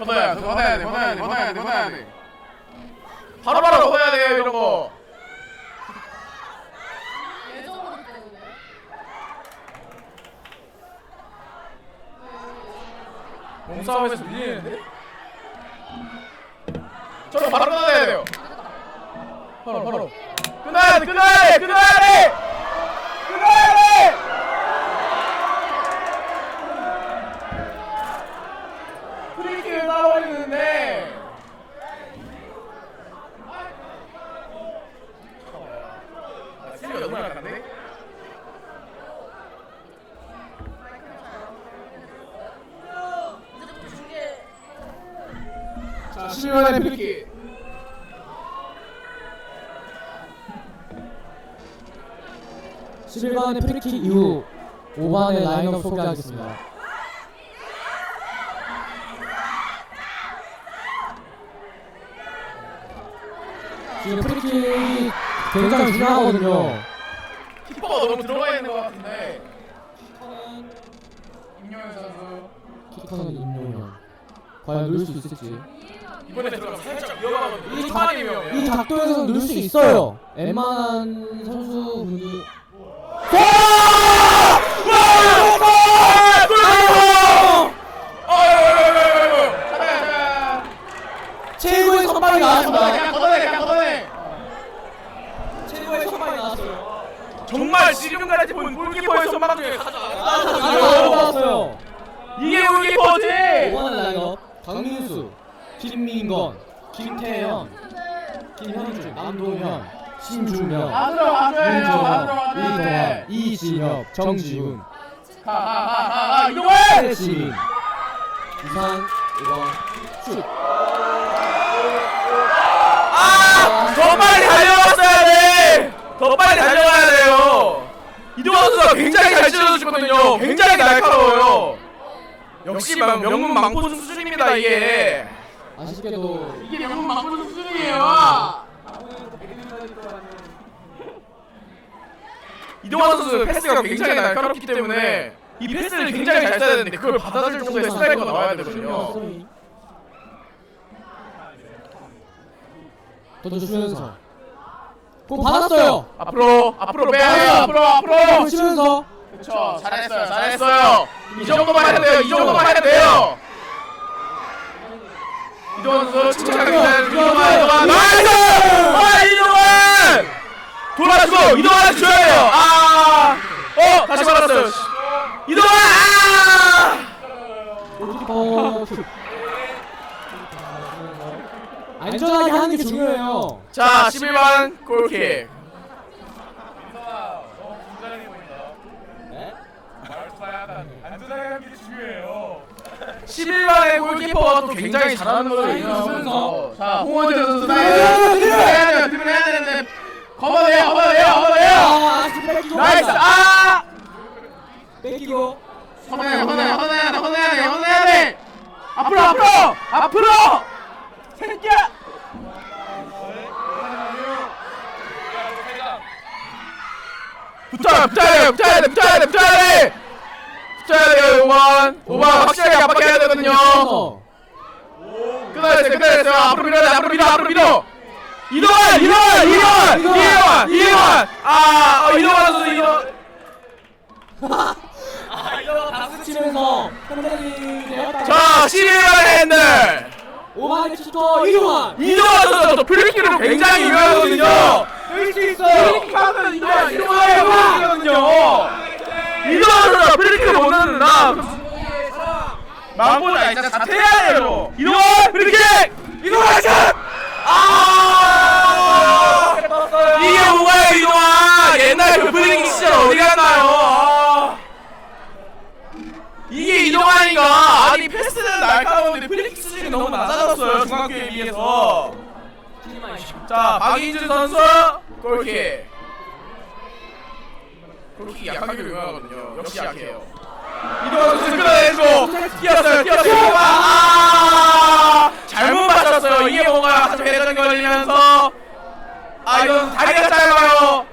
걷어야 돼, 걷어야 돼, 걷어야 돼, 걷어야 돼, 걷어야 돼. 바로바로 걷어야 돼요, 이런 거. 예정으로 때문에. 몸싸움에서 밀리는데? 저거 바로 끊어야 돼요. 바로, 바로. 끊어야 돼, 끊어야 돼, 끊어야 돼! 끊어야 돼! 프리킥을 따버리는데. 아, 수비가 너무 약한데? 자, 11만의 프리킥. 십일 번의 프리킥 이후 5반의 라인업 소개하겠습니다. 지금 프리킥이 굉장히 중요하거든요. 키퍼가 너무 들어가 있는 것 같은데. 임영현 선수 키커는 임용현. 과연 넣을 수 있을지. 이번에 들어가면 살짝 위험하거든요. 이 초반이면 이 각도에서 넣을 수 있어요. 웬만한 선수분이 최고의 선발이 나왔습니다. 그냥 걷어내, 그냥 걷어내. 최고의 선발이 나왔어요. 정말 지금까지 본 골키퍼의 선방 중에 가장 아, 나왔어요. 이게 골키퍼지. 5번의 라인업 강민수, 김민건, 김태현, 김현주, 남동현, 신중명, 안으로 이동환, 돼. 이진혁, 정지훈, 가, 가, 가, 가, 가. 이동해. 최지민, 이상, 5번, 슛. 아, 더 빨리 달려갔어야 돼. 더 빨리 달려가야 돼요. 이동환 선수가 굉장히 잘 찔러주거든요. 굉장히 날카로워요. 역시 명- 명문 망포 수준입니다 이게. 아쉽게도 이게 명문 망포 수준이에요. 이동환 선수 패스가 굉장히 날카롭기 때문에 이 패스를 굉장히 잘 써야 되는데 그걸 받아줄 정도의 스트라이커가 나와야 되거든요. 던져주면서 공 받았어요. 앞으로 앞으로 돼요. 앞으로 앞으로. 치면서 그렇죠. 잘했어요. 잘했어요. 이 정도만 해도 돼요. 이 정도만 해도 돼요. 이동환 선수 침착하게 기다려. 이동환 이동환 나이스! 아 이동환! 돌아주고 이동환한테 줘야 돼요. 아! 어 다시 받았어요. 이동환! 아! 슛. 안전하게 하는 게 중요해요. 자 11번 골킥. 네? 11번의 골키퍼가 또 굉장히 잘하는 걸로 유명하면서 자 홍원재 선수 네, 해야 돼요. 드리블 해야 되는데 커버돼요. 커버돼요. 커버돼요 아, 아쉽게 뺏기고. 나이스. 아! 뺏기고. 커버해야 돼 커버해야 돼 커버해야 돼 앞으로 앞으로 앞으로. 새끼야 붙어야 돼 붙어야 돼 붙어야 돼요 5번 5번 확실하게 압박해야 되거든요. 어. 끊어냈어요 끊어냈어요. 앞으로 밀어야 돼 앞으로 밀어 앞으로 밀어. 이동환 이동환 이동환 이동환 이동환. 아 어, 이동환 선수 이동환. 치면서 팬들이 되었다. 자 11번 핸들. 오마이 키커 이동환. 이동환 선수가 프리킥으로 굉장히 유명하거든요 할수 있어요. 프리킥하면 이동환 이동환의 프리킥이거든요. 이동환 선수가 프리킥을 못 넣는다 망보다 진짜 자퇴해야 돼요. 이동환 프리킥 이동환 샷! 아! 이게 뭐가요 이동환 옛날 그 프리킥 시절 어디 갔나요? 아. 이게 이동환인가? 아니 패스는 날카로운데 프리킥 수준이 너무 낮아졌어요 중학교에 비해서. 자 박인준 선수 골킥. 골킥 약하게 유명하거든요. 역시 약해요. 이동환 선수 끌어내고 뛰었어요. 뛰었어요. 아! 잘못 맞았어요. 이게 뭔가 하죠 회전이 걸리면서 아 이건 다리가 짧아요.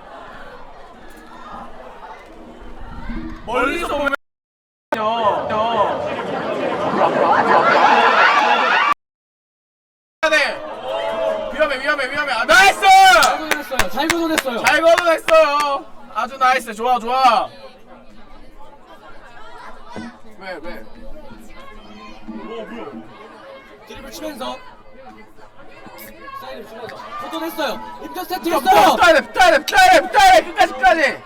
멀리서 보면 위험해 위험해 위험해 했어요. 잘 걷어냈어요. 잘 걷어냈어요. 아주 나이스. 좋아 좋아. 왜 왜? 드리블 치면서 사이드 치면서 걷어냈어요. 인터 세트 했어요. 붙어야 돼, 붙어야 돼, 붙어야 돼, 끝까지, 끝까지.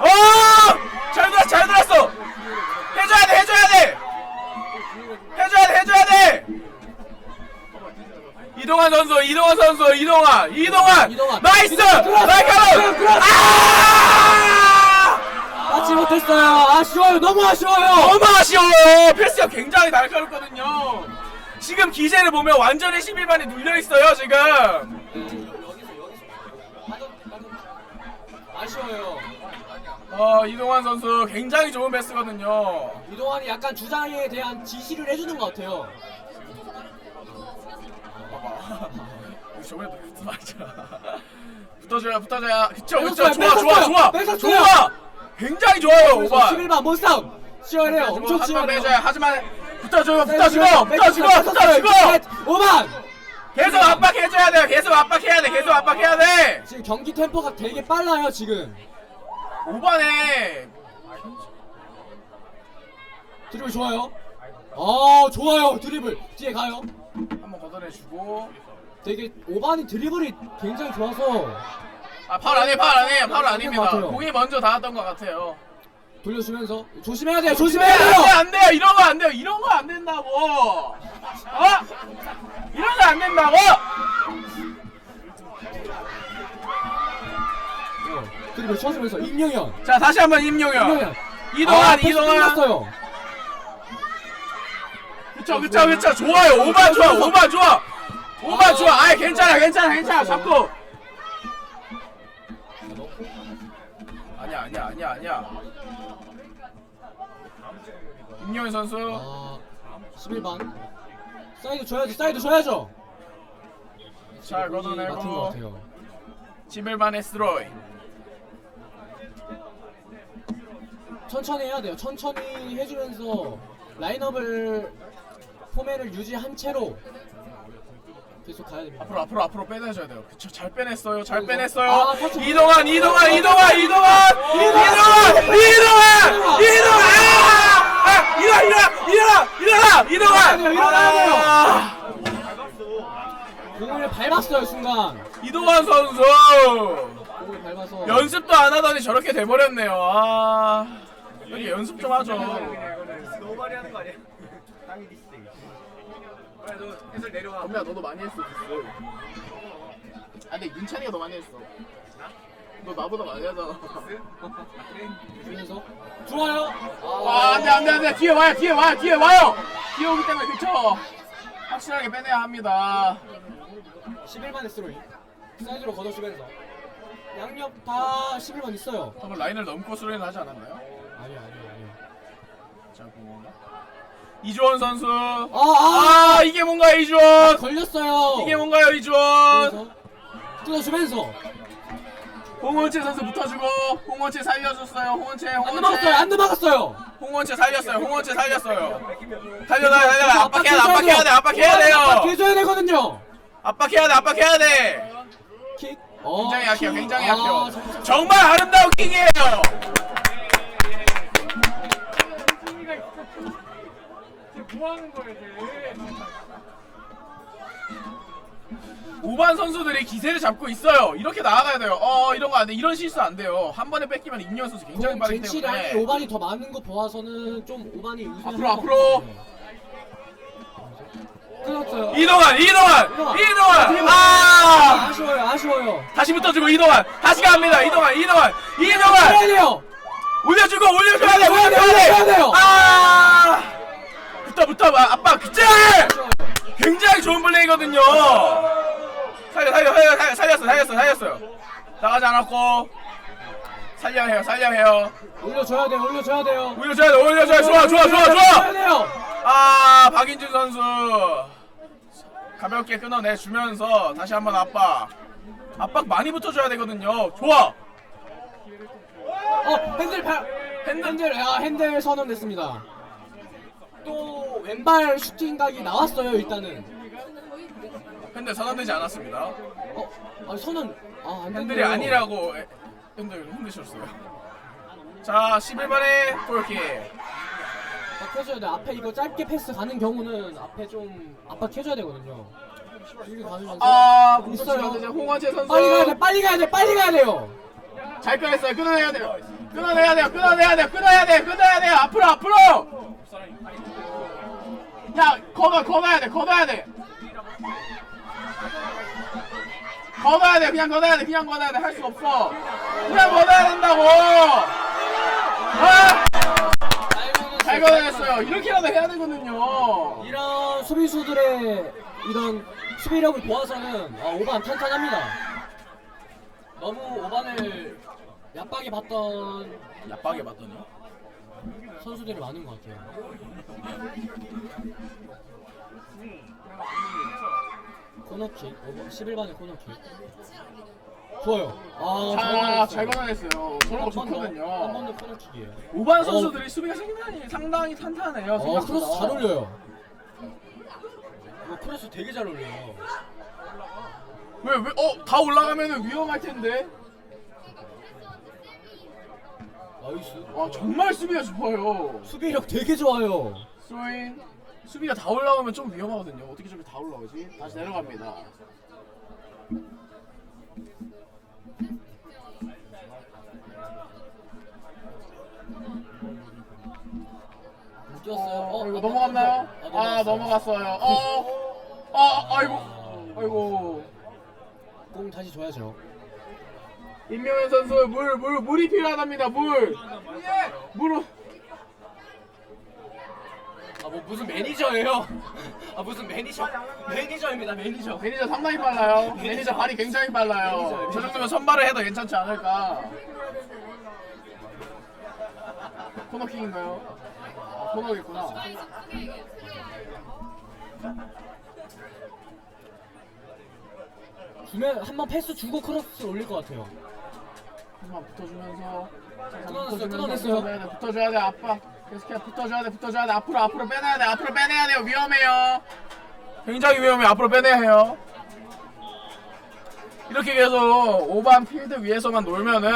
오! 잘 들었어, 잘 들었어. 해줘야 돼, 해줘야 돼. 이동환 선수 이동환 선수 이동환 이동환 이동환. 나이스 이동환, 들어왔어. 나이스 들어왔어. 아 맞지 못했어요. 아쉬워요. 너무 아쉬워요. 너무 아쉬워요 패스가 굉장히 날카롭거든요 지금 기세를 보면 완전히 11반이 눌려 있어요 지금 아쉬워요. 어 이동환 선수 굉장히 좋은 패스거든요 이동환이 약간 주장에 대한 지시를 해주는 것 같아요. 저번에도 붙어맞아 붙어줘야 붙어줘야 그쵸 그쵸 좋아 좋아 좋아 뺏었어요. 좋아 굉장히 좋아요 오바 11반 몸싸움. 치열해요. 엄청 치열해요. 하지만 붙어줘요 붙어주고 붙어주고 붙어주고 5반. 계속 압박해줘야 돼요 계속 압박해야 돼 계속 압박해야 돼 지금 경기 템포가 되게 빨라요 지금. 5반에 드리블 좋아요. 아 좋아요 드리블 뒤에 가요. 한번 걷어내주고. 되게 5반이 드리블이 굉장히 좋아서. 아 파울 아니에요 파울 아니에요 파울 것 아닙니다. 공이 먼저 닿았던 것 같아요. 돌려주면서 조심해야 돼요 조심해야 돼요. 안 돼요. 이런 거 안 돼요. 이런 거 안 된다고. 어? 이런 거 안 된다고. 어, 드리블 쳐주면서 임영현. 자 다시 한번 임용현. 임영현. 이동환 아, 패스 이동환. 끝났어요. 그쵸 그쵸 그쵸. 좋아요. 5반 좋아 5반 좋아. 5반 좋아. 아이 괜찮아 괜찮아 괜찮아. 잡고. 아니야 아니야 아니야 아니야. 임용현 선수. 아 11반. 사이드 줘야죠 사이드 줘야죠. 잘 맡은 것 걷어내고. 같아요. 11반 에스로이. 천천히 해야 돼요. 천천히 해주면서 라인업을 포맷을 유지한 채로 계속 가야 됩니다. 앞으로 앞으로 앞으로 빼내줘야 돼요. 그쵸 잘 빼냈어요. 잘 그래서- 빼냈어요. 아. 이동환 이동환 이동환 이동환 이동환 이동환 이동환 아! 아! 일어나 일어나 일어나 일어나 이동환 돼요. 아! 공을 밟았어요 순간. 이동환 선수 공을 밟아서 연습도 안 하더니 저렇게 돼버렸네요. 아 여기 연습 좀 하죠. 너무 많이 하는 거 아니야? 디스. 그래 너 해설 내려와. 범야 너도 많이 했어. 아 근데 윤찬이가 더 많이 했어. 너 나보다 많이 하잖아. 주면서 좋아요. 와 안돼 안돼 안돼 뒤에 와요 뒤에 와요 뒤에 와요 뒤에 오기 때문에 그쵸 확실하게 빼내야 합니다 11반 스로이 사이드로 걷어주면서 양옆 다 11반 있어요. 방금 라인을 넘고 수리는 하지 않았나요? 아니요 아니요 아니요. 자 공원가 이주원 선수 아, 아, 아 이게 뭔가요 이주원 걸렸어요. 이게 뭔가요 이주원 그래서 뜯어주면서 홍원채 선수 붙어주고 홍원채 살려줬어요 홍원채 안 넘어갔어요. 안 넘어갔어요. 홍원채 살렸어요 홍원채 살렸어요 달려라 달려라 압박해야 돼 압박해야 돼 압박해야 돼요 압박해줘야 되거든요. 압박해야 돼 압박해야 돼 킥. 어, 굉장히 약해요 킥. 굉장히 아, 약해요. 정말 아름다운 킥이에요 오반 선수들이 기세를 잡고 있어요. 이렇게 나아가야 돼요. 어 이런 거 안 돼. 이런 실수 안 돼요. 한 번에 뺏기면 임현 선수 굉장히 좀 빠르기 젠치량이 때문에. 오반이 더 많은 거 보아서는 좀 오반이 우승을 앞으로, 앞으로. 끊었어요. 이동환, 이동환, 이동환. 이동환. 아 아쉬워요, 아쉬워요. 다시 붙어주고 이동환. 다시 갑니다. 이동환, 이동환, 해야 이동환. 돼요. 올려주고 올려줘야 돼. 올려줘야. 돼요. 아 붙어 붙어 봐. 아빠. 아쉬워요. 굉장히 좋은 플레이거든요. 살려 살려 살려 살려 살렸어 살렸어 살렸어요. 나가지 않았고 살려야 해요 살려야 해요. 올려줘야 돼요, 올려줘야 돼요. 올려줘야 돼 올려줘야 돼. 좋아 좋아 좋아 올려줘야 좋아. 돼요. 아 박인준 선수 가볍게 끊어내 주면서 다시 한번 압박. 압박 많이 붙어줘야 되거든요. 좋아. 어, 핸들 발, 핸들. 핸들, 아, 핸들 선언됐습니다. 또 왼발 슈팅 각이 나왔어요, 일단은. 핸들 선언되지 않았습니다. 어, 아, 선언, 아, 안 핸들이. 아니라고 형들 힘드셨어요. 자 11번에 골킥. 압박해줘야 돼. 앞에 이거 짧게 패스 가는 경우는 앞에 좀 압박해줘야 되거든요. 여기 가면서 아 있어요. 있어요. 홍원재 선수. 빨리 가야 돼. 빨리 가야 돼. 빨리 가야 돼요. 잘 끊었어요. 끊어내야 돼요. 끊어내야 돼요. 끊어내야 돼요. 끊어야 돼요. 끊어야 돼요. 앞으로 앞으로. 야 걷어 걷어야 돼. 걷어야 돼. 걷어야 돼. 그냥 걷어야 돼. 그냥 걷어야 돼. 할 수 없어. 그냥 걷어야 된다고. 아! 잘 걷어냈어요. 이렇게라도 해야 되거든요. 이런 수비수들의 이런 수비력을 보아서는 아, 5반 탄탄합니다. 너무 5반을 얕박에 봤던 야빠게 봤더니. 선수들이 많은 것 같아요. 코너킥, 11반의 코너킥. 좋아요. 아, 자, 잘 걷어냈어요. 저런 거 좋거든요. 한번더 코너킥이에요. 우반 선수들이 수비가 상당히 상당히 탄탄해요. 어, 생각보다. 크로스 잘 올려요. 이거 크로스 되게 잘 올려요. 왜, 왜, 어, 다 올라가면 위험할 텐데. 나이스. 와, 정말 수비가 좋아요. 수비력 되게 좋아요. 스로인. 수비가 다 올라오면 좀 위험하거든요. 어떻게 저렇게 다 올라오지? 다시 내려갑니다. 못 뛰었어요. 어, 이거 넘어갔나요? 아, 넘어갔어요. 어, 아, 아이고, 아이고. 공 다시 줘야죠. 임명현 선수, 물, 물, 물이 필요하답니다. 물. 물을. 아뭐 무슨 매니저예요? 아 무슨 매니저? 매니저입니다 매니저. 매니저 상당히 빨라요. 매니저 발이 굉장히 빨라요. 저 정도면 선발을 해도 괜찮지 않을까. 코너킥인가요? 아, 코너겠구나. 주면 한 번 패스 주고 크로스 올릴 것 같아요. 한번 붙어주면서. 끊어냈어요, 붙어주면서 끊어냈어요. 붙어줘야 돼, 붙어줘야 돼, 아빠. 계속해 붙어줘야 돼, 붙어줘야 돼. 앞으로, 앞으로 빼내야 돼, 앞으로 빼내야 돼요. 위험해요. 굉장히 위험해. 앞으로 빼내야 해요. 이렇게 계속 오반 필드 위에서만 놀면은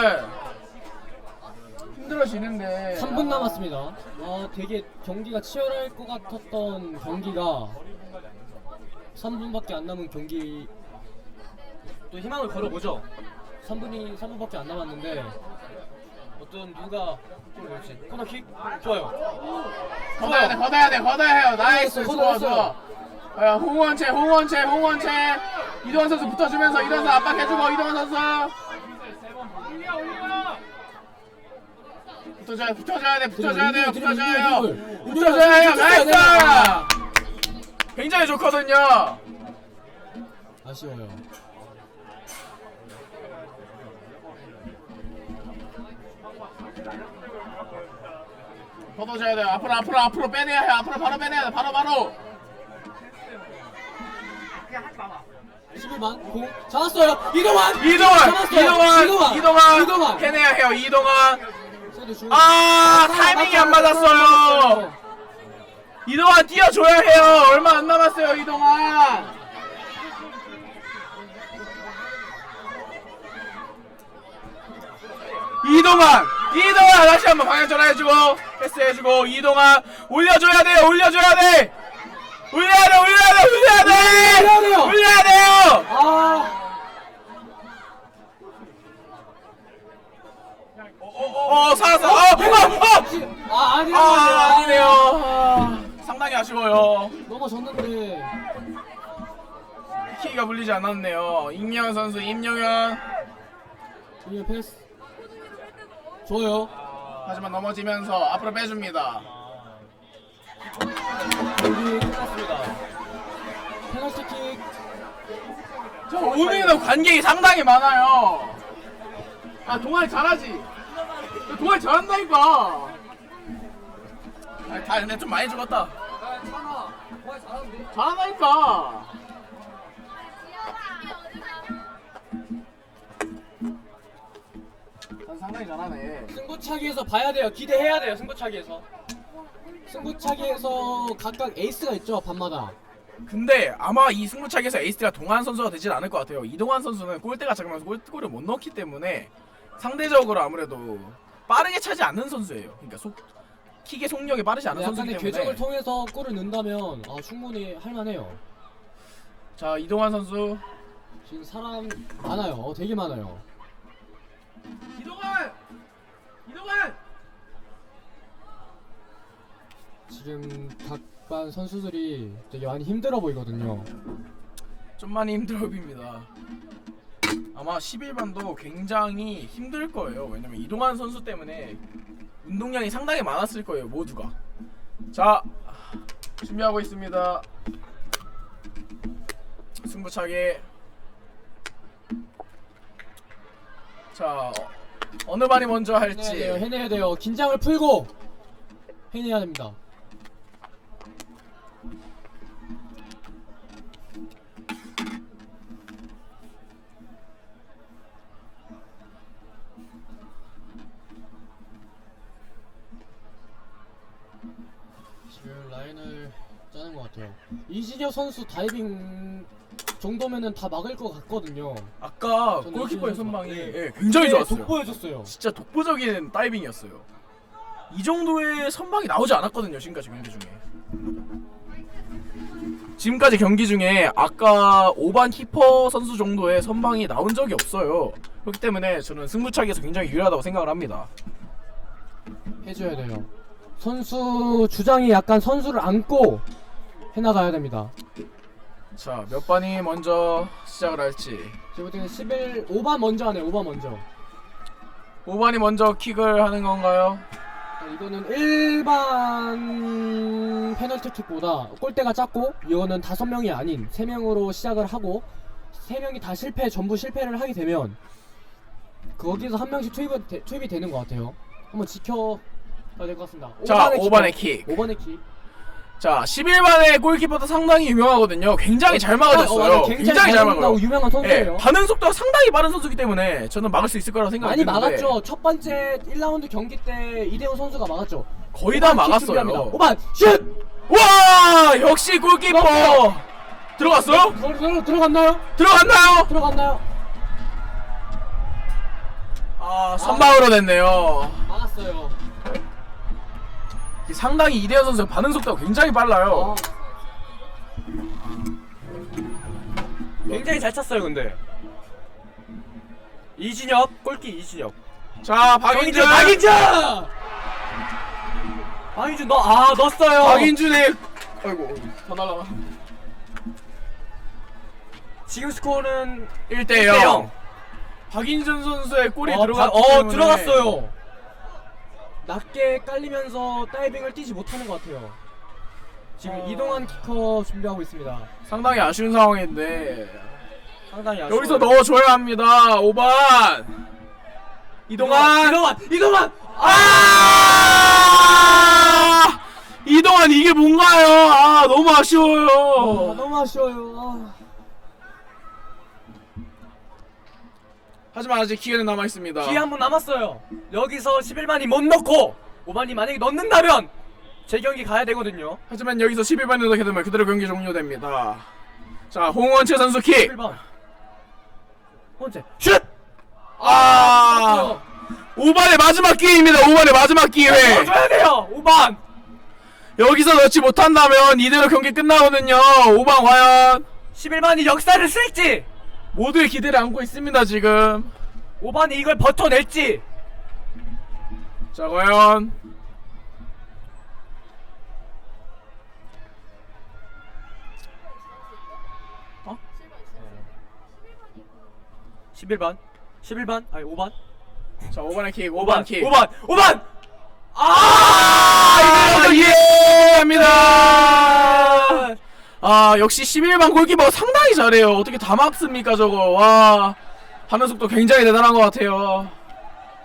힘들어지는데. 3분 남았습니다. 아 되게 경기가 치열할 것 같았던 경기가 3분밖에 안 남은 경기 또 희망을 걸어보죠. 3분이 3분밖에 안 남았는데 어떤 누가 골을 넣을지 코너킥 좋아요. 걷어야 돼, 걷어야 돼, 걷어야 해요. 나이스, 좋아, 걷어냈어요. 좋아. 야, 홍원채, 홍원채, 홍원채. 이동환 선수 붙어주면서 이동환 선수 압박해주고 이동환 선수. 붙어줘야, 붙어줘야 돼, 붙어줘야 돼요, 붙어줘야 돼요. 붙어줘야 해요. 나이스! 굉장히 좋거든요. 아쉬워요. 걷어줘야 돼요. 앞으로, 앞으로, 앞으로 빼내야 해요. 앞으로 바로 빼내야 돼, 바로, 바로. 11반 공 잡았어요. 이동환 이동환, 잡았어요. 이동환, 이동환 이동환, 해내야 해요, 이동환. 중. 아, 타이밍이 안 맞았어요. 이동환 뛰어줘야 해요. 얼마 안 남았어요, 이동환. 이동환, 이동환 다시 한번 방향 전환해주고 패스해주고 이동환 올려줘야 돼요, 올려줘야 돼. 올려야 돼, 올려야 돼, 올려야 돼. 올려야 돼요. 올려야 돼요. 아 어, 살았어. 어, 어, 어. 아, 아니요. 아, 아니네요. 아, 상당히 아쉬워요. 넘어졌는데. 키가 물리지 않았네요. 임영현 선수, 임영현. 이게 패스. 좋아요. 하지만 넘어지면서 앞으로 빼줍니다. 경기 끝났습니다. 페널티킥. 저 오늘은 관객이 상당히 많아요. 아, 동아리 잘하지? 저 동아리 잘한다니까. 아, 다 근데 좀 많이 죽었다. 잘한다니까. 난 상당히 잘하네. 승부차기에서 봐야 돼요. 기대해야 돼요. 승부차기에서. 승부차기에서 각각 에이스가 있죠. 밤마다. 근데 아마 이 승부차기에서 에이스가 동환 선수가 되진 않을 것 같아요. 이동환 선수는 골대가 작으면서 골, 골을 못 넣기 때문에 상대적으로 아무래도 빠르게 차지 않는 선수예요. 그러니까 속 킥의 속력이 빠르지 않은 선수이기 약간의 때문에. 궤적을 통해서 골을 넣는다면 아, 충분히 할만해요. 자 이동환 선수. 지금 사람 많아요. 어, 되게 많아요. 이동환. 이동환. 지금 각반 선수들이 되게 많이 힘들어 보이거든요. 좀 많이 힘들어 보입니다. 아마 11반도 굉장히 힘들 거예요. 왜냐면 이동환 선수 때문에 운동량이 상당히 많았을 거예요, 모두가. 자, 준비하고 있습니다. 승부차기. 자, 어, 어느 반이 먼저 해내야 돼요. 할지. 해내야 돼요. 긴장을 풀고 해내야 됩니다. 지금 라인을 짜는 것 같아요. 이진혁 선수 다이빙 정도면은 다 막을 것 같거든요. 아까 저는 골키퍼의 선방이 선수. 예, 굉장히 네, 좋았어요. 독보해줬어요. 진짜 독보적인 다이빙이었어요. 이 정도의 선방이 나오지 않았거든요, 지금까지 경기 중에. 지금까지 경기 중에 아까 5반 키퍼 선수 정도의 선방이 나온 적이 없어요. 그렇기 때문에 저는 승부차기에서 굉장히 유리하다고 생각을 합니다. 해줘야 돼요. 선수 주장이 약간 선수를 안고 해나가야 됩니다. 자, 몇 반이 먼저 시작을 할지. 볼때는 11, 5반 먼저 하네, 5반 먼저. 5반이 먼저 킥을 하는 건가요? 이거는 일반 페널티킥보다 골대가 작고 이거는 다섯 명이 아닌 세 명으로 시작을 하고 세 명이 다 실패 전부 실패를 하게 되면 거기서 한 명씩 투입이, 되, 투입이 되는 것 같아요. 한번 지켜야 될 것 같습니다. 자, 5반의 5반의 킥. 5반의 킥. 자, 11반의 골키퍼도 상당히 유명하거든요. 굉장히 잘 막아줬어요. 어, 맞아. 굉장히, 잘 막아요. 막아요. 유명한 선수예요. 예, 반응 속도가 상당히 빠른 선수기 때문에 저는 막을 수 있을 거라고 많이 생각이 드는데 막았죠. 첫 번째 1라운드 경기 때 이대호 선수가 막았죠. 거의 다 5반 킥 막았어요. 준비합니다. 5반 슛! 와 역시 골키퍼 들어갔어요? 들어, 들어, 들어갔나요? 들어갔나요? 들어갔나요? 아 선방으로 됐네요. 막았어요. 상당히 이대현 선수 반응 속도가 굉장히 빨라요. 아, 굉장히 잘 찼어요 근데 이진혁 골키 이진혁 자 박인준 박인준 박인준 너아 넣었어요 박인준의 아이고 더 날라가 지금 스코어는 1대 0. 0. 박인준 선수의 골이 어, 바- 어, 들어갔어요. 낮게 깔리면서 다이빙을 뛰지 못하는 것 같아요. 지금 어. 이동환 키커 준비하고 있습니다. 상당히 아쉬운 상황인데 상당히 아쉬워요 여기서 넣어줘야 합니다. 5반 이동환 이동환 이동환 아 이동환 이게 뭔가요? 아 너무 아, 아쉬워요. 너무 아쉬워요. 아. 하지만 아직 기회는 남아 있습니다. 기회 한 번 남았어요 여기서 11만이 못 넣고 5만이 만약에 넣는다면 제 경기 가야 되거든요 하지만 여기서 11반을 넣게 되면 그대로 경기 종료됩니다. 자 홍원채 선수 킥. 11번 번째 슛! 아 5반의 마지막 기회입니다. 5반의 마지막 기회. 넣어줘야 돼요 5반 여기서 넣지 못한다면 이대로 경기 끝나거든요. 5반 과연 11만이 역사를 쓸지 모두의 기대를 안고 있습니다 지금. 5반이 이걸 버텨낼지. 자 과연. 11반? 11반? 아니 5반? 자 5반의 킥 5반. 킥. 5반! 5반! 아 아 역시 11반 골키퍼 상당히 잘해요. 어떻게 다 막습니까 저거. 와 하는 속도 굉장히 대단한 것 같아요.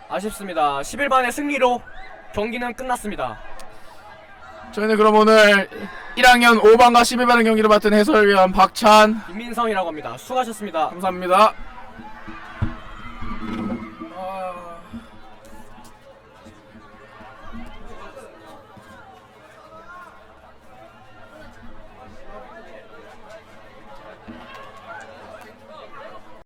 아쉽습니다 11반의 승리로 경기는 끝났습니다 저희는 그럼 오늘 1학년 5반과 11반의 경기를 맡은 해설위원 박찬 김민성이라고 합니다 수고하셨습니다 감사합니다.